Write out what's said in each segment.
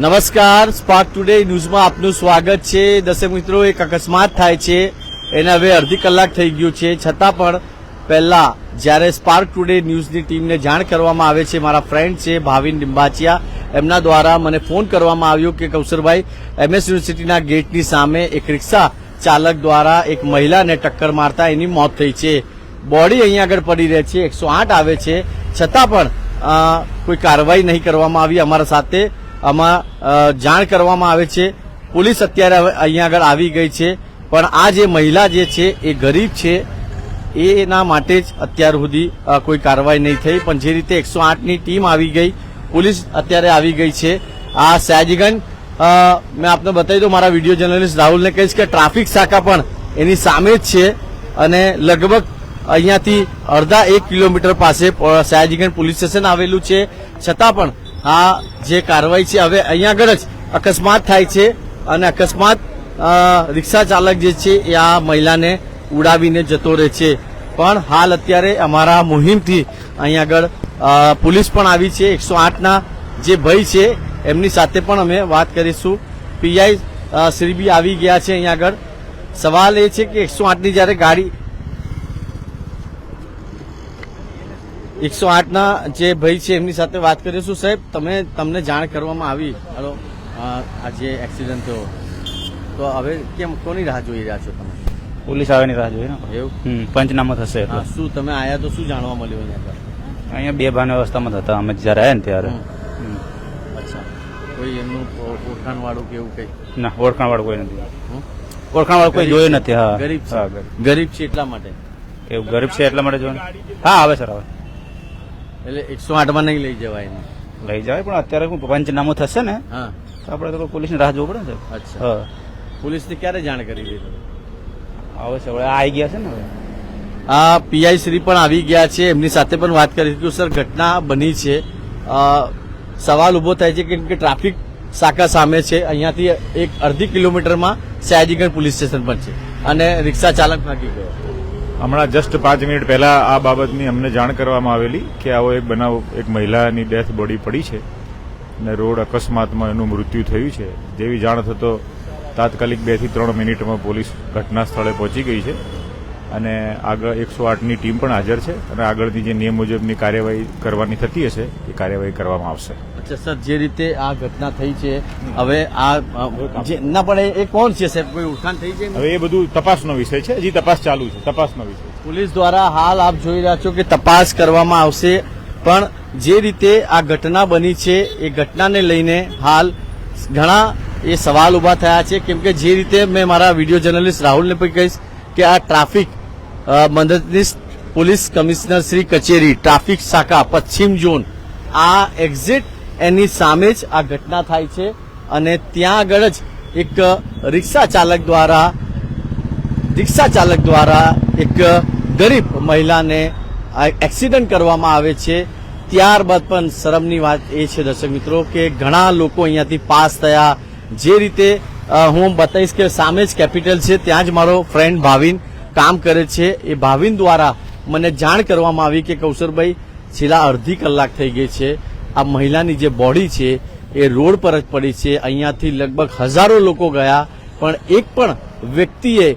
નમસ્કાર spark today ન્યૂઝમાં આપનું સ્વાગત છે. દસે મિત્રો, એક અકસ્માત થાય છે. એને હવે અડધી કલાક થઈ ગયું છે. છતાં પણ પહેલાં જ્યારે સ્પાર્ક ટુડે ન્યૂઝની ટીમને જાણ કરવામાં આવે છે, મારા ફ્રેન્ડ છે, ભાવિન ડિંબાચિયા. એમના દ્વારા મને ફોન કરવામાં આવ્યો કે કૌશરભાઈ એમએસ યુનિવર્સિટીના ગેટની સામે એક રિક્ષા ચાલક દ્વારા એક મહિલાને ટક્કર મારતા એની મોત થઈ છે. બોડી અહીંયા આગળ પડી રહે છે. એકસો આવે છે. છતાં પણ કોઈ કાર્યવાહી નહીં કરવામાં આવી. અમારા સાથે આમાં જાણ કરવામાં આવે છે. પોલીસ અત્યારે અહીંયા આગળ આવી ગઈ છે. પણ આ જે મહિલા જે છે, એ ગરીબ છે. એના માટે જ અત્યાર સુધી કોઈ કાર્યવાહી નહીં થઈ. પણ જે રીતે એકસો આઠની ટીમ આવી ગઈ, પોલીસ અત્યારે આવી ગઈ છે. આ સયાજીગંજ મેં આપને બતાવી દઉં, મારા વીડિયો જર્નલિસ્ટ રાહુલને કહીશ કે ટ્રાફિક શાખા પણ એની સામે જ છે. અને લગભગ અહીંયાથી અડધા એક કિલોમીટર પાસે સયાજીગંજ પોલીસ સ્ટેશન આવેલું છે. છતાં પણ આ જે કાર્યવાહી છે, હવે અહીંયા આગળ જ અકસ્માત થાય છે અને અકસ્માત રિક્ષા ચાલક જે છે, એ આ મહિલાને ઉડાવીને જતો રહે છે. પણ હાલ અત્યારે અમારા મુહિમથી અહીંયા આગળ પોલીસ પણ આવી છે. એકસો આઠના જે ભય છે, એમની સાથે પણ અમે વાત કરીશું. પીઆઈ શ્રી બી આવી ગયા છે અહીંયા આગળ. સવાલ એ છે કે એકસો આઠની જ્યારે ગાડી એકસો આઠના જે ભાઈ છે એમની સાથે વાત કરીશું સાહેબ તમે તમને જાણ કરવામાં આવી? હલો આ જે એક્સિડન્ટ થયો. તો હવે કેમ કોની રાહ જોઈ રહ્યા છો તમે? પોલીસ આવેની રાહ જોઈએ ને એવું? પંચનામા થશે હા, શું તમે આયા તો શું જાણવા મળ્યું અહીંયા અહીંયા બે ભાન અવસ્થામાં હતા. અમે જ્યારે આવ્યા ને ત્યારે. અચ્છા. કોઈ એમનું ઓળખાણ વાળું કે એવું કઈ? ના ઓળખાણ વાળું કોઈ નથી? ઓળખાણ વાળું કોઈ જોયું નથી હા. ગરીબ છે. હા ગરીબ. ગરીબ છે એટલા માટે? એવું ગરીબ છે એટલા માટે જોયું હા આવે સર આવે. એટલે એકસો આઠમાં નહીં લઈ જવાય એને. લઈ જવાય પણ અત્યારે હું પંચનામું થશે ને હા. તો આપણે તો પોલીસની રાહ જોવું પડે ને. અચ્છા. હા. પોલીસને ક્યારે જાણ કરી દીધી? આવે છે હવે આવી ગયા છે ને હવે. આ પીઆઈ શ્રી પણ આવી ગયા છે એમની સાથે પણ વાત કરી કે સર ઘટના બની છે. સવાલ ઊભો થાય છે કેમ કે ટ્રાફિક શાખા સામે છે. અહીંયાથી એક અડધી કિલોમીટરમાં સયાજીગંજ પોલીસ સ્ટેશન પણ છે. અને રિક્ષા ચાલક ભાગી ગયો. હમણાં જસ્ટ પાંચ મિનિટ પહેલા આ બાબતની અમને જાણ કરવામાં આવેલી કે આવો એક બનાવ, એક મહિલાની ડેથ બોડી પડી છે અને રોડ અકસ્માતમાં એનું મૃત્યુ થયું છે. જેવી જાણ થતો તાત્કાલિક બેથી ત્રણ મિનિટમાં પોલીસ ઘટના સ્થળે પહોંચી ગઈ છે. અને આગળ એકસો આઠની ટીમ પણ હાજર છે અને આગળની જે નિયમ મુજબની કાર્યવાહી કરવાની થતી હશે એ કાર્યવાહી કરવામાં આવશે. અચ્છા સર જે રીતે આ ઘટના થઈ છે હવે આ ના પણ એ- કોણ છે સાહેબ? કોઈ ઓળખાણ થઈ છે હવે એ બધું તપાસનો વિષય છે હજી તપાસ ચાલુ છે તપાસનો વિષય પોલીસ દ્વારા હાલ આપ જોઈ રહ્યા છો કે તપાસ કરવામાં આવશે પણ જે રીતે આ ઘટના બની છે એ ઘટનાને લઈને હાલ ઘણા એ સવાલ ઊભા થયા છે કેમ કે જે રીતે મેં મારા વીડિયો જર્નલિસ્ટ રાહુલને પણ કહીશ કે આ ટ્રાફિક મદદનીશ પોલીસ કમિશનર શ્રી કચેરી, ટ્રાફિક શાખા, પશ્ચિમ ઝોન. આ એક્ઝિટ એની સામે જ આ ઘટના થાય છે અને ત્યાં આગળ જ એક રિક્ષા ચાલક દ્વારા, રિક્ષા ચાલક દ્વારા એક ગરીબ મહિલાને એક્સિડન્ટ કરવામાં આવે છે. ત્યારબાદ પણ શરમની વાત એ છે, દર્શક મિત્રો, કે ઘણા લોકો અહીંયાથી પાસ થયા. જે રીતે હું બતાવીશ કે સામે જ કેપિટલ છે, ત્યાં જ મારો ફ્રેન્ડ ભાવિન કામ કરે છે એ ભાવિન દ્વારા મને જાણ કરવામાં આવી કે કૌશરભાઈ છેલ્લા અડધી કલાક થઈ ગઈ છે. આ મહિલાની જે બોડી છે એ રોડ પર જ પડી છે. અહીંયાથી લગભગ હજારો લોકો ગયા, પણ એક પણ વ્યક્તિએ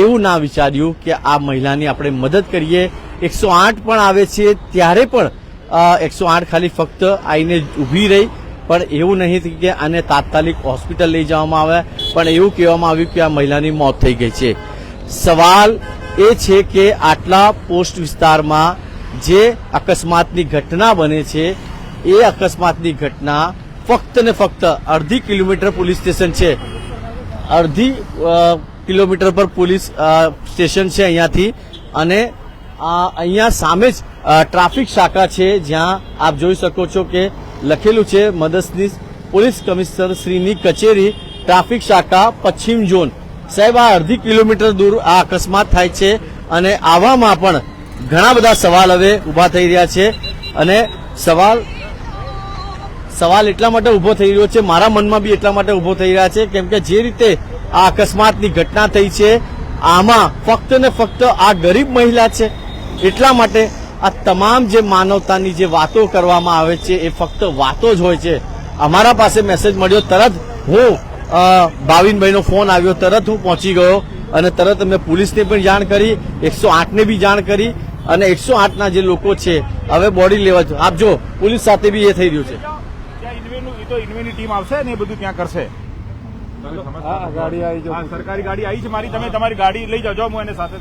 એવું ના વિચાર્યું કે આ મહિલાની આપણે મદદ કરીએ. એકસો આઠ પણ આવે છે, ત્યારે પણ એકસો આઠ ખાલી ફક્ત આઈને ઊભી રહી. પણ એવું નહીં કે આને તાત્કાલિક હોસ્પિટલ લઈ જવામાં આવે. પણ એવું કહેવામાં આવ્યું કે આ મહિલાની મોત થઈ ગઈ છે. સવાલ એ છે કે આટલા પોસ્ટ વિસ્તારમાં જે અકસ્માતની ઘટના બને છે, એ અકસ્માતની ઘટના ફક્ત ને ફક્ત અડધી કિલોમીટર પોલીસ સ્ટેશન છે. અડધી કિલોમીટર પર પોલીસ સ્ટેશન છે અહીંયાથી અને અહીંયા સામે જ ટ્રાફિક શાખા છે જ્યાં આપ જોઈ શકો છો કે લખેલું છે, મદદનીશ પોલીસ કમિશનર શ્રીની કચેરી, ટ્રાફિક શાખા, પશ્ચિમ ઝોન. સાહેબ, આ અડધી કિલોમીટર દૂર આ અકસ્માત થાય છે અને આવામાં પણ ઘણા બધા સવાલ હવે ઊભા થઈ રહ્યા છે અને સવાલ સવાલ એટલા માટે ઊભો થઈ રહ્યો છે, મારા મનમાં બી એટલા માટે ઊભો થઈ રહ્યા છે, કેમ કે જે રીતે આ અકસ્માતની ઘટના થઈ છે, આમાં ફક્ત ને ફક્ત આ ગરીબ મહિલા છે, એટલા માટે આ તમામ જે માનવતાની જે વાતો કરવામાં આવે છે, એ ફક્ત વાતો જ હોય છે. અમારા પાસે મેસેજ મળ્યો, તરત હું ભાવિનભાઈનો ફોન આવ્યો તરત હું પહોંચી ગયો અને તરત અમે પોલીસને પણ જાણ કરી એકસો આઠને બી જાણ કરી અને એકસો આઠના જે લોકો છે હવે બોડી લેવા જો આપજો પોલીસ સાથે બી એ થઈ રહ્યું છે. ત્યાં ઇન્વેનું એ તો ઇન્વેની ટીમ આવશે ને એ બધું ત્યાં કરશે? હા, સરકારી ગાડી આવી છે મારી. તમે તમારી ગાડી લઈ જાઓ. હું એને સાથે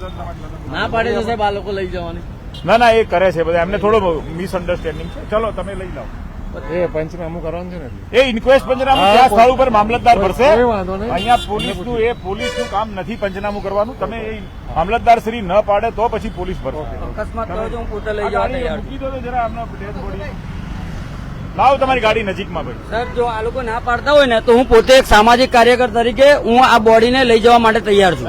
ના પાડે છે સાહેબ આ લોકો લઈ જવાની. ના ના એ કરે છે બધા. એમને થોડો મિસઅન્ડરસ્ટેન્ડિંગ છે. ચલો તમે લઈ જાઓ એ પંચનામું કરવાનું છે ને એ ઇન્ક્વેસ્ટ પંચનામું ત્યાં સ્થળ ઉપર મામલતદાર ભરશે? પોલીસનું અહીંયા પોલીસનું એ પોલીસનું કામ નથી પંચનામું કરવાનું. તમે એ મામલતદાર શ્રી ન પાડે તો પછી પોલીસ ભરશે. અકસ્માત હું પોતે લઈ જવા. મૂકી દો તો જરા આમનો dead body. લાવો તમારી ગાડી નજીકમાં ભાઈ. સર જો આ લોકો ના પાડતા હોય ને તો હું પોતે એક સામાજિક કાર્યકર તરીકે હું આ બોડીને લઈ જવા માટે તૈયાર છું.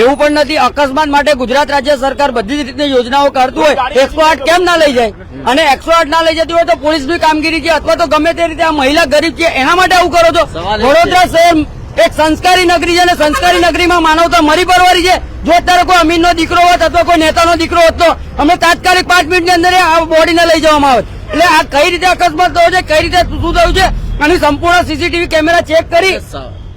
એવું પણ નથી અકસ્માત માટે ગુજરાત રાજ્ય સરકાર બધી જ રીતની યોજનાઓ કરતું હોય એકસો આઠ કેમ ના લઈ જાય? અને એકસો આઠ ના લઈ જતી હોય તો પોલીસની કામગીરી છે અથવા તો ગમે તે રીતે આ મહિલા ગરીબ છે એના માટે આવું કરો છો? વડોદરા શહેર એક સંસ્કારી નગરી છે અને સંસ્કારી નગરીમાં માનવતા મરી પરવારી છે. જો અત્યારે કોઈ અમીરનો દીકરો હોત અથવા કોઈ નેતાનો દીકરો હોત તો અમે તાત્કાલિક પાંચ મિનિટની અંદર આ બોડીને લઈ જવામાં આવે એટલે આ કઈ રીતે અકસ્માત થયો છે કઈ રીતે શું થયું છે આની સંપૂર્ણ સીસીટીવી કેમેરા ચેક કરી.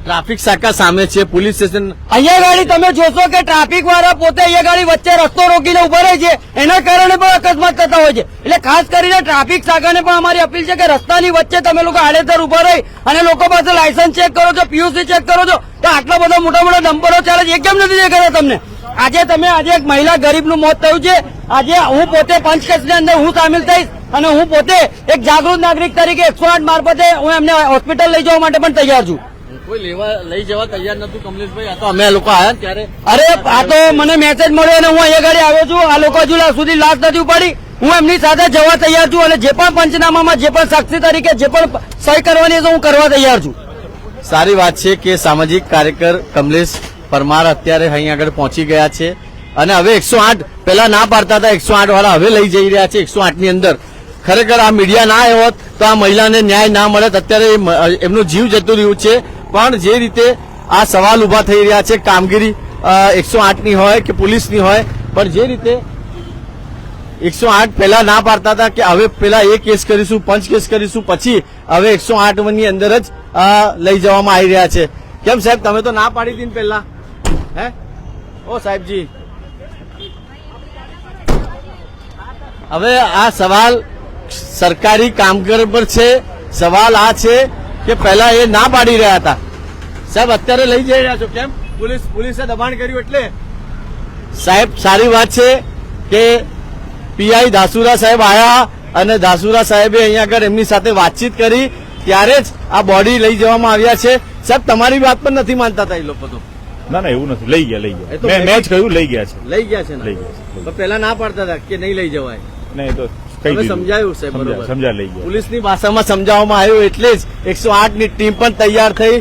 ટ્રાફિક શાખા સામે છે પોલીસ સ્ટેશન. અહીંયા ગાડી તમે જોશો કે ટ્રાફિક વાળા પોતે અહીંયા ગાડી વચ્ચે રસ્તો રોકીને ઊભા રહે છે એના કારણે પણ અકસ્માત થતા હોય છે. એટલે ખાસ કરીને ટ્રાફિક શાખાને પણ અમારી અપીલ છે કે રસ્તાની વચ્ચે તમે લોકો આડેધર ઊભા રહી અને લોકો પાસે લાયસન્સ ચેક કરો છો પીયુસી ચેક કરો છો. તો આટલા બધા મોટા મોટા નંબરો ચાલે છે કેમ નથી દેખાતા તમને? આજે તમે આજે એક મહિલા ગરીબનું મોત થયું છે. આજે હું પોતે પંચકેસની અંદર હું સામેલ થઈશ. અને હું પોતે એક જાગૃત નાગરિક તરીકે એકસો આઠ મારફતે હું એમને હોસ્પિટલ લઈ જવા માટે પણ તૈયાર છું. કોઈ લેવા લઈ જવા તૈયાર નતું કમલેશભાઈ. આ તો અમે લોકો આવ્યા ત્યારે. અરે આ તો મને મેસેજ મળ્યો અને હું અહીંયા ઘડી આવ્યો છું. આ લોકો હજુ સુધી લાશ નથી ઉપાડી. હું એમની સાથે જવા તૈયાર છું અને જે પણ પંચનામામાં જે પણ સાક્ષી તરીકે જે પણ સહી કરવાની છે હું કરવા તૈયાર છું. સારી વાત છે કે સામાજિક કાર્યકર કમલેશ પરમાર અત્યારે અહીં આગળ પહોંચી ગયા છે. અને હવે એકસો આઠ પેલા ના પાડતા હતા એકસો આઠ વાળા હવે લઈ જઈ રહ્યા છે એકસો આઠની અંદર. ખરેખર આ મીડિયા ના આવ્યો હોત તો આ મહિલાને ન્યાય ના મળે અત્યારે એમનો જીવ જતું રહ્યું છે. પણ જે રીતે આ સવાલ ઊભા થઈ રહ્યા છે, કામગીરી એકસો આઠની હોય કે પોલીસની હોય, પણ જે રીતે એકસો આઠ પહેલા ના પાડતા હતા કે હવે પેલા એ કેસ કરીશું, પંચ કેસ કરીશું, પછી હવે એકસો આઠની અંદર જ લઈ જવામાં આવી રહ્યા છે. કેમ સાહેબ, તમે તો ના પાડી હતી પહેલા? હે? ઓ સાહેબજી. હવે આ સવાલ સરકારી કામગર પર છે. સવાલ આ છે કે પહેલા એ ના પાડી રહ્યા હતા. સાહેબ અત્યારે લઈ જઈ રહ્યા છો. કેમ? પોલીસ પોલીસે દબાણ કર્યું એટલે? સાહેબ સારી વાત છે કે પીઆઈ દાસુરા સાહેબ આયા અને દાસુરા સાહેબે અહીંયા આગળ એમની સાથે વાતચીત કરી. ત્યારે જ આ બોડી લઈ જવામાં આવ્યા છે. સાહેબ તમારી વાત પણ નથી માનતા હતા એ લોકો તો? ના ના એવું નથી. લઈ ગયા લઈ ગયા. મેં જ કહ્યું લઈ ગયા છે. લઈ ગયા છે લઈ ગયા છે, તો પહેલા ના પાડતા હતા કે નહીં લઈ જવાય? નહીં તો કહી સમજાયું છે સમજાય લઈ ગયા. પોલીસની ભાષામાં સમજાવવામાં આવ્યું એટલે જ એકસો ની ટીમ પણ તૈયાર થઈ.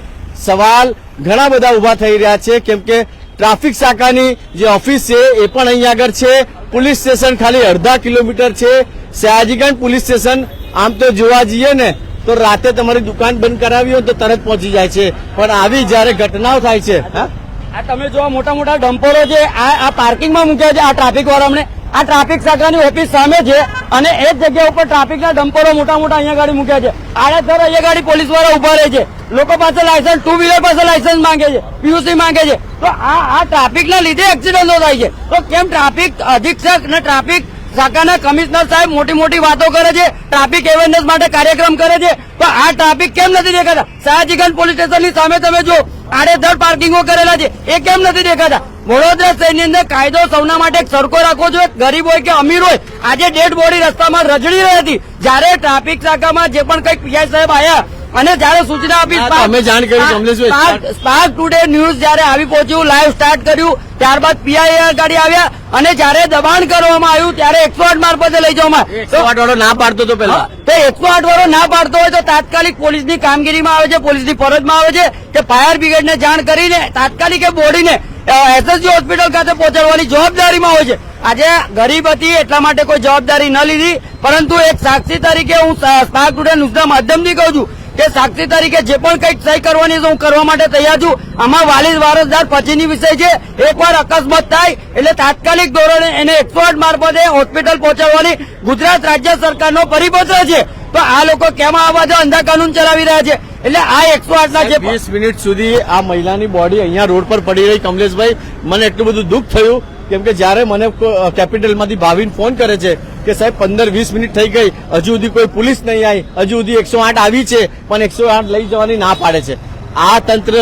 સવાલ ઘણા બધા ઊભા થઈ રહ્યા છે કેમ કે ટ્રાફિક શાખાની જે ઓફિસ છે એ પણ અહીંયા આગળ છે. પોલીસ સ્ટેશન ખાલી અડધા કિલોમીટર છે. સયાજીગંજ પોલીસ સ્ટેશન આમ તો જોવા જઈએ ને તો રાતે તમારી દુકાન બંધ કરાવી હોય તો તરત પહોંચી જાય છે. પણ આવી જ્યારે ઘટનાઓ થાય છે હા? આ તમે જો મોટા મોટા ડમ્પરો છે આ આ પાર્કિંગમાં મૂક્યા છે આ ટ્રાફિક વાળાને આ ટ્રાફિક શાખાની ઓફિસ સામે છે અને એ જ જગ્યા ઉપર ટ્રાફિકના ડમ્પરો મોટા મોટા અહીંયા ગાડી મૂક્યા છે. આડેધર અહીંયા ગાડી પોલીસવાળા ઊભા રહે છે. લોકો પાસે લાયસન્સ ટુ વ્હીલર પાસે લાયસન્સ માંગે છે પીયુસી માંગે છે. તો આ આ ટ્રાફિકના લીધે એક્સિડન્ટો થાય છે. તો કેમ ટ્રાફિક અધિક્ષક અને ટ્રાફિક શાખાના કમિશનર સાહેબ મોટી મોટી વાતો કરે છે, ટ્રાફિક અવેરનેસ માટે કાર્યક્રમ કરે છે? તો આ ટ્રાફિક કેમ નથી દેખાતા? સયાજીગંજ પોલીસ સ્ટેશનની સામે તમે જો આડેધડ પાર્કિંગો કરેલા છે. એ કેમ નથી દેખાતા? વડોદરા શહેરની અંદર કાયદો સૌના માટે સરખો રાખવો જોઈએ. ગરીબ હોય કે અમીર હોય આજે ડેડ બોડી રસ્તામાં રજડી રહી હતી. જ્યારે ટ્રાફિક શાખામાં જે પણ કઈ પીઆઈ સાહેબ આવ્યા અને જયારે સૂચના આપી અમે જાણ કરી, સ્પાર્ક- ટુડે ન્યૂઝ જયારે આવી પહોંચ્યું લાઈવ સ્ટાર્ટ કર્યું ત્યારબાદ પીઆઈ ગાડી આવ્યા અને જયારે દબાણ કરવામાં આવ્યું ત્યારે એકસો આઠ મારફતે લઈ જવામાં એકસો આઠ વાળો ના પાડતો તો પેલા તો એકસો આઠ વાળો ના પાડતો હોય તો તાત્કાલિક પોલીસની કામગીરીમાં આવે છે પોલીસની ફરજમાં આવે છે કે ફાયર બ્રિગેડને જાણ કરીને તાત્કાલિક એ બોડીને એસએસજી હોસ્પિટલ ખાતે પહોંચાડવાની જવાબદારીમાં હોય છે. આજે ગરીબ હતી, એટલા માટે કોઈ જવાબદારી ન લીધી. પરંતુ એક સાક્ષી તરીકે હું સ્પાર્ક ટુડે ન્યૂઝના માધ્યમથી કહું છું કે સાક્ષી તરીકે જે પણ કંઈક સહી કરવાની હું કરવા માટે તૈયાર છું. આમાં વાલીદ વારસદાર પછીની વિષય છે. એકવાર અકસ્માત થાય, એટલે તાત્કાલિક ધોરણે એને એકસો આઠ મારફતે હોસ્પિટલ પહોંચાડવાની ગુજરાત રાજ્ય સરકારનો પરિપત્ર છે. તો આ લોકો કેમ આ બાજુ અંધા કાનૂન ચલાવી રહ્યા છે? એટલે આ એકસો આઠના જે વીસ મિનિટ સુધી આ મહિલાની બોડી અહીંયા રોડ પર પડી રહી. કમલેશભાઈ, મને એટલું બધું દુઃખ થયું, કેમ કે જ્યારે મને કેપિટલમાંથી ભાવિન ફોન કરે છે કે સાહેબ, પંદર વીસ મિનિટ થઈ ગઈ, હજુ સુધી કોઈ પોલીસ નહીં આવી હજુ સુધી એકસો આઠ આવી છે, પણ એકસો આઠ લઈ જવાની ના પાડે છે. આ તંત્ર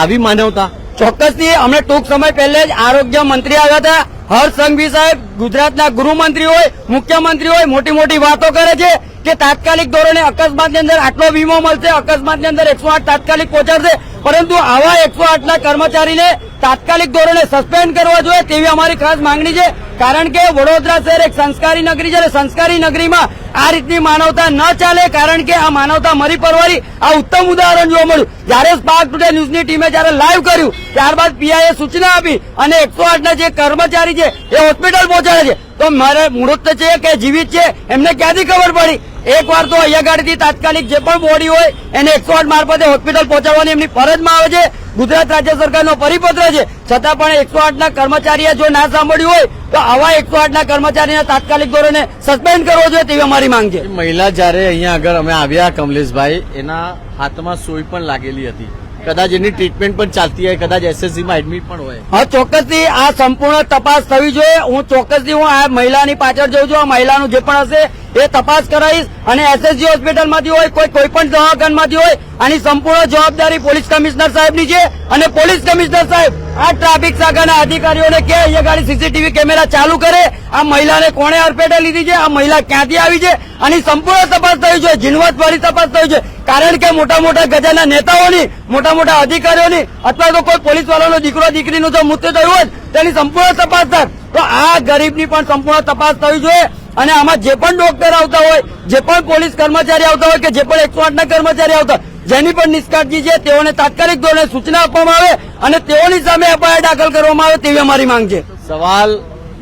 આવી માનવતા. ચોક્કસથી અમે ટૂંક સમય પહેલે જ આરોગ્ય મંત્રી આવ્યા હતા. હર્ષ સંઘવી સાહેબ, ગુજરાતના ગૃહમંત્રી હોય, મુખ્યમંત્રી હોય, મોટી મોટી વાતો કરે છે. કે તાત્કાલિક ધોરણે અકસ્માતની અંદર આટલો વીમો મળશે, અકસ્માતની અંદર એકસો આઠ તાત્કાલિક પહોંચાડશે. પરંતુ આવા એકસો આઠના કર્મચારીને તાત્કાલિક ધોરણે સસ્પેન્ડ કરવા જોઈએ તેવી અમારી ખાસ માંગણી છે. કારણ કે વડોદરા શહેર એક સંસ્કારી નગરી છે અને સંસ્કારી નગરીમાં આ રીતની માનવતા ન ચાલે કારણ કે આ માનવતા મરી પરવારી આ ઉત્તમ ઉદાહરણ જોવા મળ્યું. જ્યારે સ્પાર્ક ટુડે ન્યૂઝની ટીમે જ્યારે લાઈવ કર્યું, ત્યારબાદ પીઆઈએ સૂચના આપી અને એકસો આઠના જે કર્મચારી છે એ હોસ્પિટલ પહોંચાડે છે. તો મારે મૃત છે કે જીવિત છે? એમને ક્યાંથી ખબર પડી? એક વાર તો અહીંયા ગાડીથી તાત્કાલિક જે પણ બોડી હોય એને એકસો આઠ મારફતે હોસ્પિટલ પહોંચાડવાની એમની ફરજમાં આવે છે. ગુજરાત રાજ્ય સરકારનો પરિપત્ર છે. છતાં પણ એકસો આઠના કર્મચારીએ જો ના સાંભળ્યું હોય તો આવા એકસો આઠના કર્મચારીને તાત્કાલિક ધોરણે સસ્પેન્ડ કરવો જોઈએ તેવી અમારી માંગ છે. મહિલા જ્યારે અહીંયા આગળ અમે આવ્યા કમલેશભાઈ એના હાથમાં સોય પણ લાગેલી હતી. કદાચ એની ટ્રીટમેન્ટ પણ ચાલતી હોય કદાચ એસએસસી માં એડમિટ પણ હોય. હા ચોક્કસથી આ સંપૂર્ણ તપાસ થવી જોઈએ. હું ચોક્કસથી હું આ મહિલાની પાછળ જઉં છું. આ મહિલાનું જે પણ હશે એ તપાસ કરાવીશ અને એસએસજી હોસ્પિટલમાંથી હોય, કોઈ કોઈ પણ દવાખાનમાંથી હોય, આની સંપૂર્ણ જવાબદારી પોલીસ કમિશનર સાહેબની છે. અને પોલીસ કમિશનર સાહેબ, આ ટ્રાફિક શાખાના અધિકારીઓને કે અહીંયા ગાડી સીસીટીવી કેમેરા ચાલુ કરે. આ મહિલાને કોણે અડફેટે લીધી છે? આ મહિલા ક્યાંથી આવી છે? આની સંપૂર્ણ તપાસ થઈ છે ઝીણવટભરી તપાસ થઈ છે કારણ કે મોટા મોટા ગજાના નેતાઓની, મોટા મોટા અધિકારીઓની, અથવા તો કોઈ પોલીસ વાળાનો દીકરો દીકરીનું જો મૃત્યુ થયું હોય તેની સંપૂર્ણ તપાસ થાય. તો આ ગરીબની પણ સંપૂર્ણ તપાસ થવી જોઈએ અને આમાં જે પણ ડોક્ટર આવતા હોય, જે પણ પોલીસ કર્મચારી આવતા હોય કે જે પણ એકસો આઠના કર્મચારી આવતા જેની પણ નિષ્કાળજી છે, તેઓને તાત્કાલિક ધોરણે સૂચના આપવામાં આવે અને તેઓની સામે એફઆઈઆર દાખલ કરવામાં આવે તેવી અમારી માંગ છે. સવાલ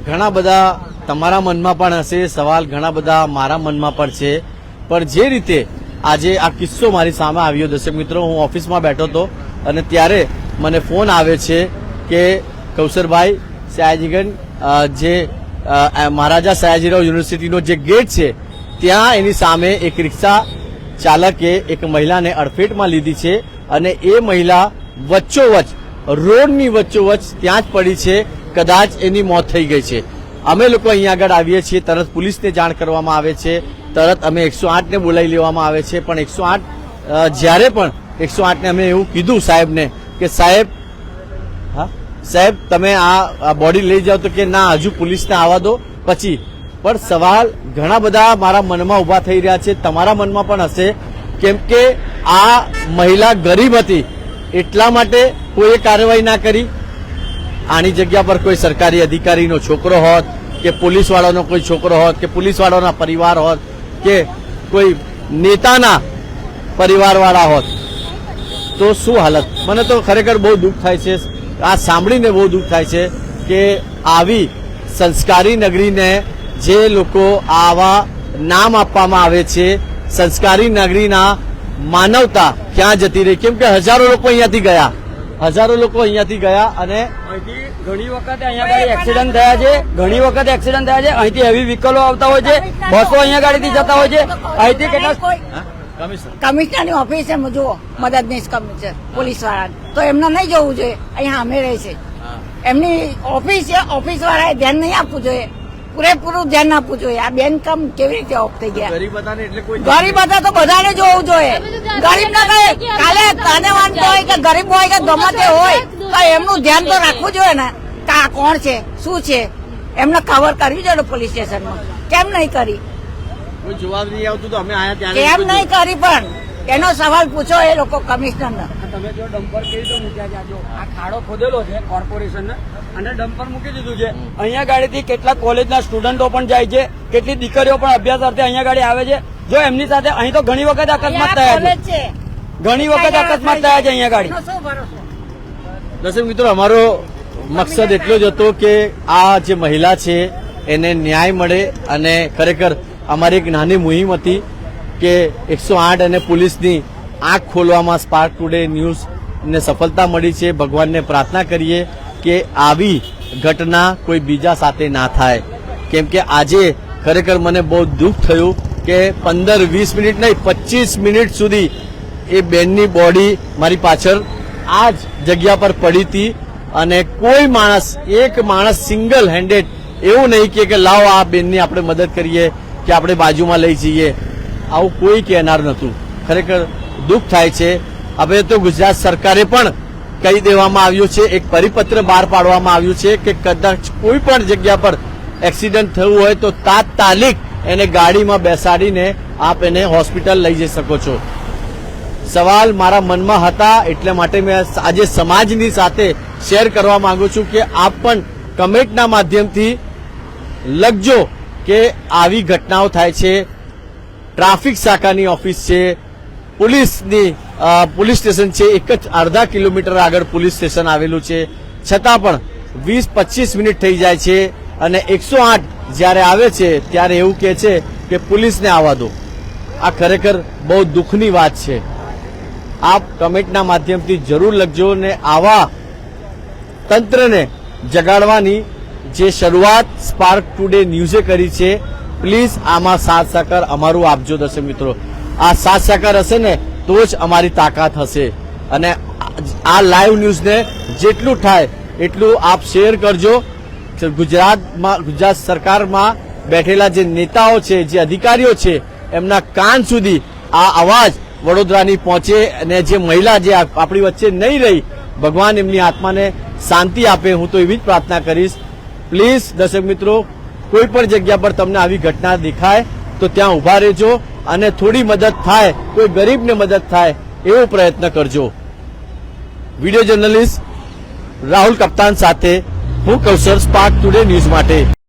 ઘણા બધા તમારા મનમાં પણ હશે, સવાલ ઘણા બધા મારા મનમાં પણ છે. પણ જે રીતે આજે આ કિસ્સો મારી સામે આવ્યો, દર્શક મિત્રો, હું ઓફિસમાં બેઠો હતો અને ત્યારે મને ફોન આવે છે કે કૌશરભાઈ સયાજીગંજ જે મહારાજા સયાજીરાવ યુનિવર્સિટીનો જે ગેટ છે, ત્યાં એની સામે એક રિક્ષા ચાલકે એક મહિલાને અડફેટમાં લીધી છે અને એ મહિલા વચ્ચોવચ, રોડની વચ્ચોવચ ત્યાં જ પડી છે, કદાચ એની મોત થઈ ગઈ છે. અમે લોકો અહીંયા આગળ આવીએ છીએ, તરત પોલીસને જાણ કરવામાં આવે છે, તરત અમે એકસો આઠને બોલાવી લેવામાં આવે છે, પણ એકસો આઠ જ્યારે પણ એકસો આઠને અમે એવું કીધું સાહેબને કે સાહેબ સાહેબ, તમે આ બોડી લઈ જાઓ તો કે ના, હજુ પોલીસને આવવા દો. પછી, પણ સવાલ ઘણા બધા મારા મનમાં ઊભા થઈ રહ્યા છે. તમારા મનમાં પણ હશે. કેમ કે આ મહિલા ગરીબ હતી. એટલા માટે કોઈએ કાર્યવાહી ના કરી. આની જગ્યા પર કોઈ સરકારી અધિકારીનો છોકરો હોત, કે પોલીસવાળાનો કોઈ છોકરો હોત, કે પોલીસવાળાના પરિવાર હોત, કે કોઈ નેતાના પરિવારવાળા હોત. તો શું હાલત? મને તો ખરેખર બહુ દુઃખ થાય છે. આ સાંભળીને બહુ દુઃખ થાય છે કે આવી સંસ્કારી નગરીને જે લોકો આવા નામ આપવામાં આવે છે સંસ્કારી નગરીના માનવતા ક્યાં જતી રહી? કેમ કે હજારો લોકો અહીંયાથી ગયા. હજારો લોકો અહીંયાથી ગયા અને ઘણી વખત અહીંયા ગાડી એક્સિડન્ટ થયા છે ઘણી વખત એક્સિડન્ટ થયા છે અહીંથી હેવી વ્હીકલો આવતા હોય છે બસો અહીંયા ગાડીથી જતા હોય છે અહીંથી કેટલા કમિશનરની ઓફિસ છે જુઓ મદદનીશ કમિશનર પોલીસવાળા તો એમને નહીં જવું જોઈએ અહીંયા અમે રહે છે. એમની ઓફિસ છે ઓફિસ વાળાએ ધ્યાન નહીં આપવું જોઈએ. પૂરેપૂરું ધ્યાન આપવું જોઈએ. આ બેન કામ કેવી રીતે ઓફ થઈ ગયા? ગરીબ હતા તો બધાને જોવું જોઈએ. ગરીબ ના કઈ કાલે તને વાંધો હોય કે ગરીબ હોય કે ગમે તે હોય તો એમનું ધ્યાન તો રાખવું જોઈએ ને. કે આ કોણ છે? શું છે? એમને કવર કરવી જોઈએ પોલીસ સ્ટેશનમાં. કેમ નહીં કરી? જવાબ નહીં આવતું તો અમે આયા ત્યાં કેમ નહીં કરી પણ? એનો સવાલ પૂછો એ લોકો કમિશનરને. તમે જો ડમ્પર કેવી રીતે મૂક્યા છે? આ જો આ ખાડો ખોદેલો છે કોર્પોરેશન અને ડમ્પર મૂકી દીધું છે. અહીંયા ગાડીથી કેટલા કોલેજના સ્ટુડન્ટો પણ જાય છે કેટલી દીકરીઓ પણ અભ્યાસ અર્થે અહીંયા ગાડી આવે છે. જો એમની સાથે અહીં તો ઘણી વખત અકસ્માત થયા છે. ઘણી વખત અકસ્માત થયા છે અહીંયા ગાડી. દર્શક મિત્રો અમારો મકસદ એટલો જ હતો કે આ જે મહિલા છે એને ન્યાય મળે અને ખરેખર અમારી એક નાની મુહિમ હતી કે એકસો આઠ અને પોલીસની આંખ ખોલવામાં સ્પાર્ક ટુડે ન્યૂઝને સફળતા મળી છે. ભગવાનને પ્રાર્થના કરીએ કે આવી ઘટના કોઈ બીજા સાથે ના થાય. કેમ કે આજે ખરેખર મને બહુ દુઃખ થયું કે પંદર વીસ મિનિટ નહીં, પચીસ મિનિટ સુધી એ બેનની બોડી મારી પાછળ આ જ જગ્યા પર પડી હતી અને કોઈ માણસ, એક માણસ સિંગલ હેન્ડેડ એવું નહીં કે લાવો આ બેનની આપણે મદદ કરીએ. કે આપણે બાજુમાં લઈ જઈએ. આવું કોઈ કહેનાર નહોતું. ખરેખર દુઃખ થાય છે. હવે તો ગુજરાત સરકારે પણ કહી દેવામાં આવ્યું છે, એક પરિપત્ર બહાર પાડવામાં આવ્યું છે કે કદાચ કોઈ પણ જગ્યા પર એક્સિડન્ટ થયું હોય તો તાત્કાલિક એને ગાડીમાં બેસાડીને આપ એને હોસ્પિટલ લઈ જઈ શકો છો. સવાલ મારા મનમાં હતા, એટલે માટે મેં આજે સમાજની સાથે શેર કરવા માંગુ છું કે આપ પણ કમેન્ટના માધ્યમથી લખજો. કે આવી ઘટનાઓ થાય છે. ટ્રાફિક શાખાની ઓફિસ છે. પોલીસની પોલીસ સ્ટેશન છે. એક જ અડધા કિલોમીટર આગળ પોલીસ સ્ટેશન આવેલું છે. છતાં પણ વીસ પચીસ મિનિટ થઈ જાય છે અને એકસો આઠ જ્યારે આવે છે ત્યારે એવું કહે છે કે પોલીસને આવવા દો. આ ખરેખર બહુ દુઃખની વાત છે. આપ કમેન્ટના માધ્યમથી જરૂર લખજો ને આવા તંત્રને જગાડવાની જે શરૂઆત સ્પાર્ક ટુડે ન્યૂઝે કરી છે. પ્લીઝ આમાં સાથ સાકર અમારું આપજો દર્શક મિત્રો. આ સાથ સાકર હશે ને, તો જ અમારી તાકાત હશે. અને આ લાઈવ ન્યૂઝને જેટલું થાય, એટલું આપ શેર કરજો. ગુજરાતમાં, ગુજરાત સરકારમાં બેઠેલા જે નેતાઓ છે, જે અધિકારીઓ છે, એમના કાન સુધી આ અવાજ વડોદરાની પહોંચે અને જે મહિલા જે આપણી વચ્ચે નહીં રહી, ભગવાન એમની આત્માને શાંતિ આપે. હું તો એવી જ પ્રાર્થના કરીશ પ્લીઝ, દર્શક મિત્રો, કોઈ પણ જગ્યા પર તમને આવી ઘટના દેખાય, તો ત્યાં ઊભા રહેજો અને થોડી મદદ થાય, કોઈ ગરીબને મદદ થાય, એવો પ્રયત્ન કરજો. વીડિયો જર્નલિસ્ટ રાહુલ કપ્તાન સાથે હું કૌશલ સ્પાર્ક ટુડે ન્યૂઝ માટે.